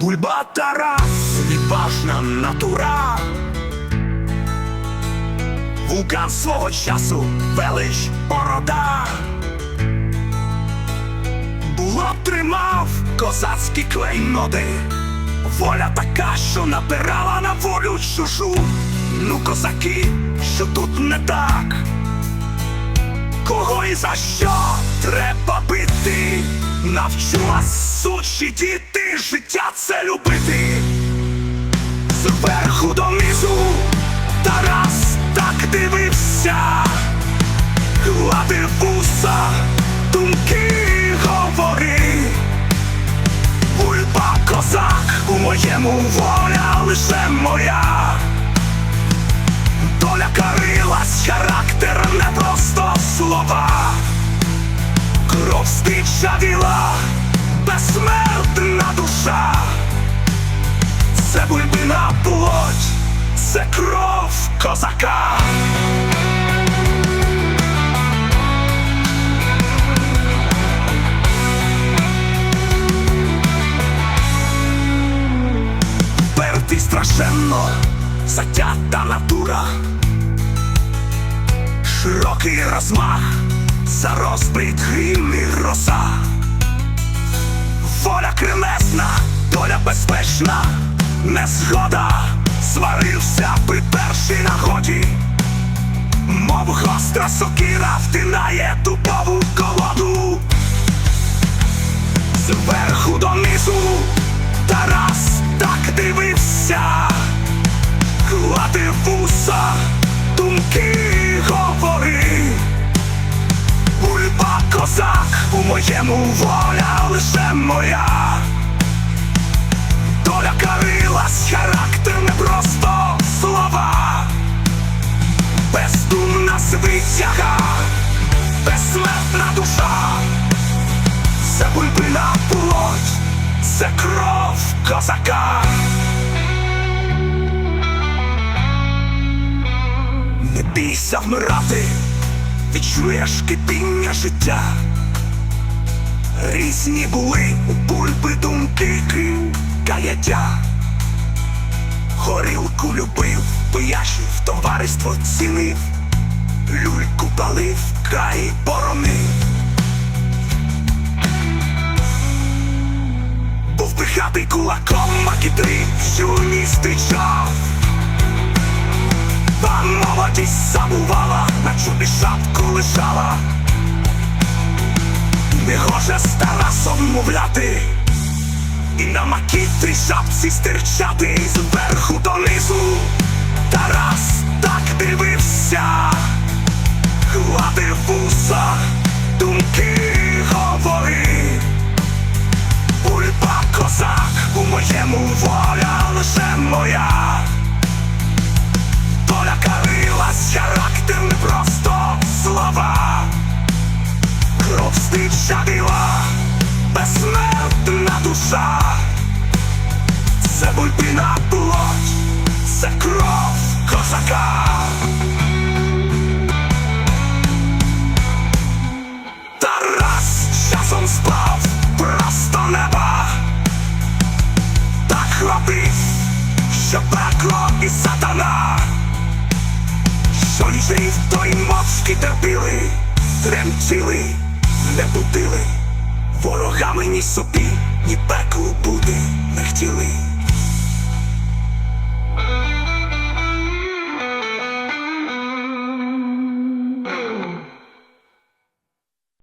Бульба Тарас, відважна натура. Вулкан свого часу, велич борода. Було тримав козацькі клейноди. Воля така, що напирала на волю чужу. Ну, козаки, що тут не так. Кого і за що треба бити? Навчу вас, сучі діти, життя це любити. Зверху донизу Тарас так дивився, гладив вуса, думки говори. Бульба козак, у моєму воля лише моя. Доля карилась, характер не просто слова. Кров спічавіла, безсмертна душа. Це бульбина плоть, це кров козака. Впертий страшенно, затята натура, широкий розмах, за розбрід грім роса. Безпечна, незгода, сварився при першій нагоді, мов гостра сокира втинає дубову колоду. Зверху донизу Тарас так дивився, гладив вуса, думки говори. Бульба козак, у моєму воля лише моя. Козака. Не бійся вмирати, відчуєш кипіння життя. Різні були у бульби думки каяття. Горілку любив, боячив, товариство цінив, люльку палив, край боронив. Був кулаком макітри, всю ніс тичав. Та молодість забувала, на чубі шапку лежала. Не гоже з Тарасом мовляти, і на макітрі шапці стирчати зверху донизу. Тарас так у воля лише моя. Доля карилась, характер не просто слова. Кров стичавіла, безсмертна душа. Це бульбина плоть, це кров козака. біс, що пекло і сатана, що ліжрів той мовчки терпіли, тремчили, не будили, ворогами, ні собі, ні пеклу буде не хотіли.